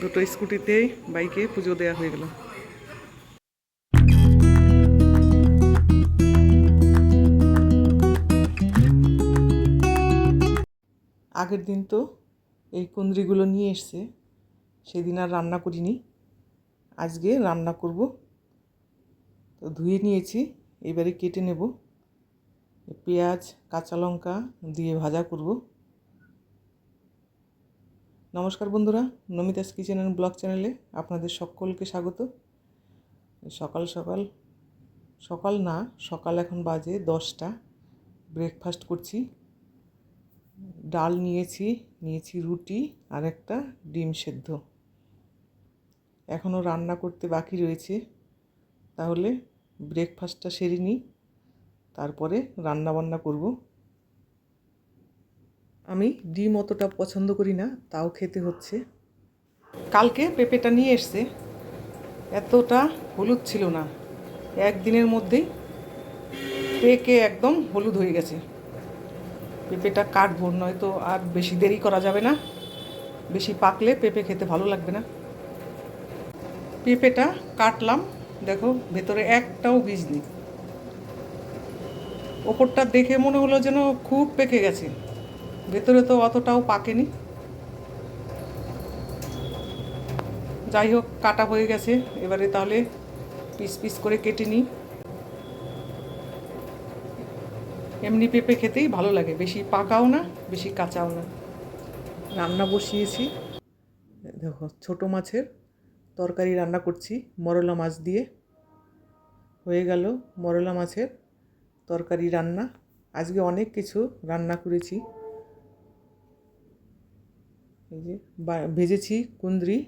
দুটো স্কুটিতেই বাইকে পুজো দেওয়া হয়ে গেল। আগের দিন তো এই কুন্দ্রিগুলো নিয়ে এসছে, সেদিন আর রান্না করিনি। আজকে রান্না করব। তো ধুয়ে নিয়েছি, এবারে কেটে নেব। পেঁয়াজ, কাঁচা লঙ্কা দিয়ে ভাজা করব। নমস্কার বন্ধুরা, নমিতাস কিচেন অ্যান্ড ব্লগ চ্যানেলে আপনাদের সকলকে স্বাগত। সকাল সকাল সকাল না, সকাল এখন বাজে দশটা। ব্রেকফাস্ট করছি। ডাল নিয়েছি নিয়েছি রুটি আর একটা ডিম সেদ্ধ। এখনও রান্না করতে বাকি রয়েছে। তাহলে ব্রেকফাস্টটা সেরে নিই। তারপরে রান্না বান্না করব। আমি ডিম অতটা পছন্দ করি না, তাও খেতে হচ্ছে। কালকে পেঁপেটা নিয়ে এসছে। এতটা হলুদ ছিল না। একদিনের মধ্যেই পেকে একদম হলুদ হয়ে গেছে। পেঁপেটা কাটবো, নয়তো আর বেশি দেরি করা যাবে না। বেশি পাকলে পেঁপে খেতে ভালো লাগবে না। পেঁপেটা কাটলাম। দেখো, ভেতরে একটাও বীজ নেই। ওপরটা দেখে মনে হলো যেন খুব পেকে গেছে। ভেতরে তো অতটাও পাকেনি। যাই হোক, কাটা হয়ে গেছে। এবারে তাহলে পিস পিস করে কেটে নিই। এমনি পেঁপে খেতেই ভালো লাগে। বেশি পাকাও না, বেশি কাঁচাও না। রান্না বসিয়েছি। দেখো, ছোট মাছের তরকারি রান্না করছি, মরলা মাছ দিয়ে। হয়ে গেল মরলা মাছের তরকারি রান্না। আজকে অনেক কিছু রান্না করেছি। এই যে ভেজেছি কুন্দ্রি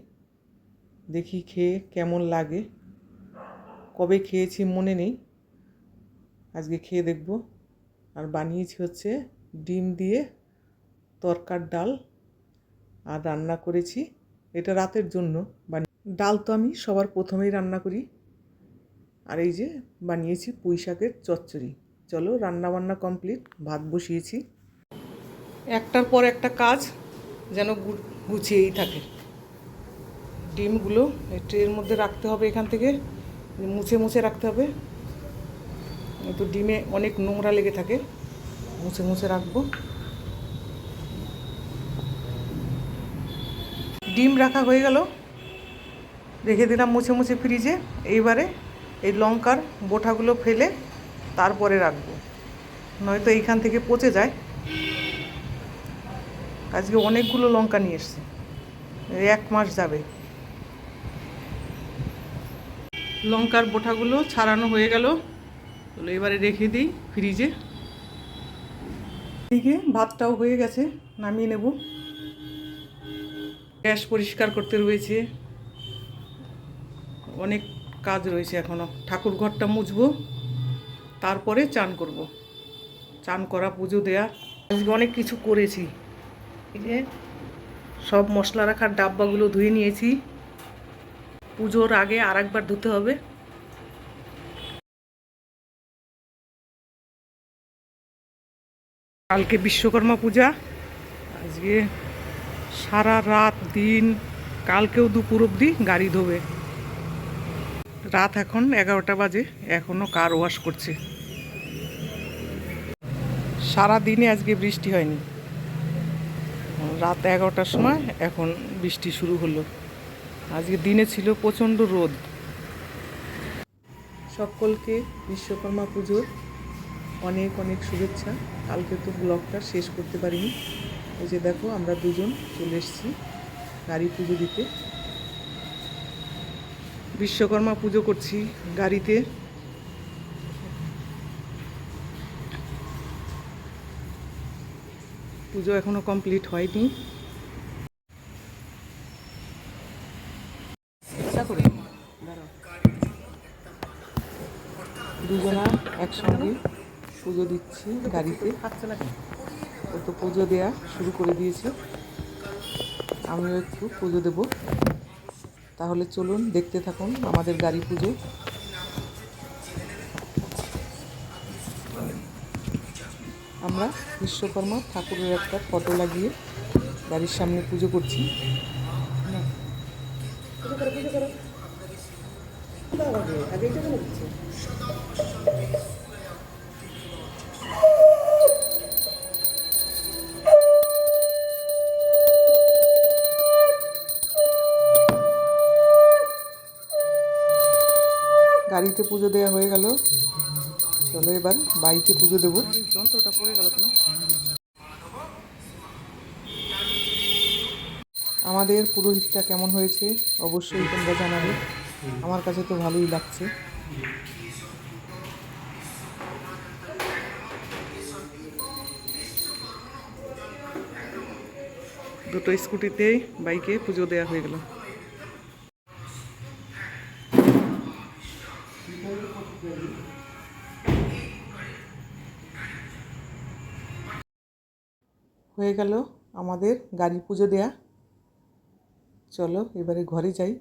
দেখি খেয়ে কেমন লাগে। কবে খেয়েছি মনে নেই। আজকে খেয়ে দেখব। আর বানিয়েছি হচ্ছে ডিম দিয়ে তরকার ডাল। আর রান্না করেছি। এটা রাতের জন্য। বানি- ডাল তো আমি সবার প্রথমেই রান্না করি। আর এই যে বানিয়েছি পুঁই শাকের চচ্চড়ি। চলো রান্না বান্না কমপ্লিট, ভাত বসিয়েছি। একটার পর একটা কাজ যেন গুছিয়েই থাকে। ডিমগুলো ট্রের মধ্যে রাখতে হবে এখান থেকে, মুছে মুছে রাখতে হবে। তো ডিমে অনেক নোংরা লেগে থাকে, মুছে মুছে রাখব। ডিম রাখা হয়ে গেল। রেখে দিলাম মুছে মুছে ফ্রিজে। এইবারে এই লঙ্কার বোটাগুলো ফেলে তারপরে রাখব। নয়তো এইখান থেকে পচে যায়। আজকে অনেকগুলো লঙ্কা নিয়ে এসছে। এক মাস যাবে। লঙ্কার বোটাগুলো ছাড়ানো হয়ে গেল। তাহলে এবারে রেখে দিই ফ্রিজে। এদিকে ভাতটাও হয়ে গেছে, নামিয়ে নেব। গ্যাস পরিষ্কার করতে রয়েছে। অনেক কাজ রয়েছে এখনও ঠাকুর ঘরটা মুছবো। তারপরে চান করব। চান করা, পুজো দেয়া। আজকে অনেক কিছু করেছি। এই যে সব মশলা রাখার ডাব্বাগুলো ধুয়ে নিয়েছি। পুজোর আগে আর একবার ধুতে হবে। কালকে বিশ্বকর্মা পূজা। আজকে সারা রাত দিন, কালকেও দুপুর অবধি গাড়ি ধোবে। রাত এখন এগারোটা বাজে এখনও কার ওয়াশ করছে? সারা দিনে আজকে বৃষ্টি হয়নি। রাত এগারোটার সময় এখন বৃষ্টি শুরু হলো। আজকে দিনে ছিল প্রচণ্ড রোদ। সকলকে বিশ্বকর্মা পুজোর অনেক অনেক শুভেচ্ছা। কালকে তো ব্লগটা শেষ করতে পারিনি। এই যে দেখো, আমরা দুজন চলে এসেছি গাড়ি পুজো দিতে। বিশ্বকর্মা পুজো করছি গাড়িতে। পুজো এখনও কমপ্লিট হয়নি। দুজনা একসঙ্গে পুজো দিচ্ছি গাড়িতে। ও তো পুজো দেয়া শুরু করে দিয়েছে। আমিও একটু পুজো দেব। তাহলে চলুন দেখতে থাকুন আমাদের গাড়ি পুজো। আমরা বিশ্বকর্মা ঠাকুরের একটা ফটো লাগিয়ে গাড়ির সামনে পুজো করছি। পুজো গাড়িতে পুজো দেওয়া হয়ে গেল। চলো এবার বাইকে পুজো দেবো। যন্ত্রটা পড়ে গেল কেন? আমাদের পুরোহিতটা কেমন হয়েছে অবশ্যই তোমরা জানাবে। আমার কাছে তো ভালোই লাগছে। দুটো স্কুটিতেই বাইকে পুজো দেওয়া হয়ে গেল। হয়ে গেল আমাদের গাড়ি পুজো দেয়া। চলো এবারে ঘরে যাই।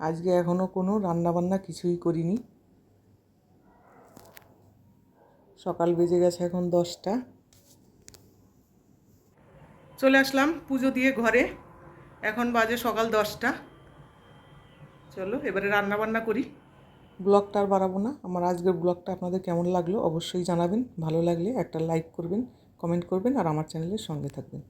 আজকে এখনও কোনো রান্নাবান্না কিছুই করিনি। সকাল বেজে গেছে এখন দশটা। চলে আসলাম পুজো দিয়ে ঘরে। এখন বাজে সকাল দশটা। চলো এবারে রান্না বান্না করি। ব্লগটা আর বাড়াবো না। আমার আজকের ব্লগটা আপনাদের কেমন লাগল অবশ্যই জানাবেন। ভালো লাগলে একটা লাইক করবেন। কমেন্ট করবেন আর আমার চ্যানেলের সঙ্গে থাকবেন।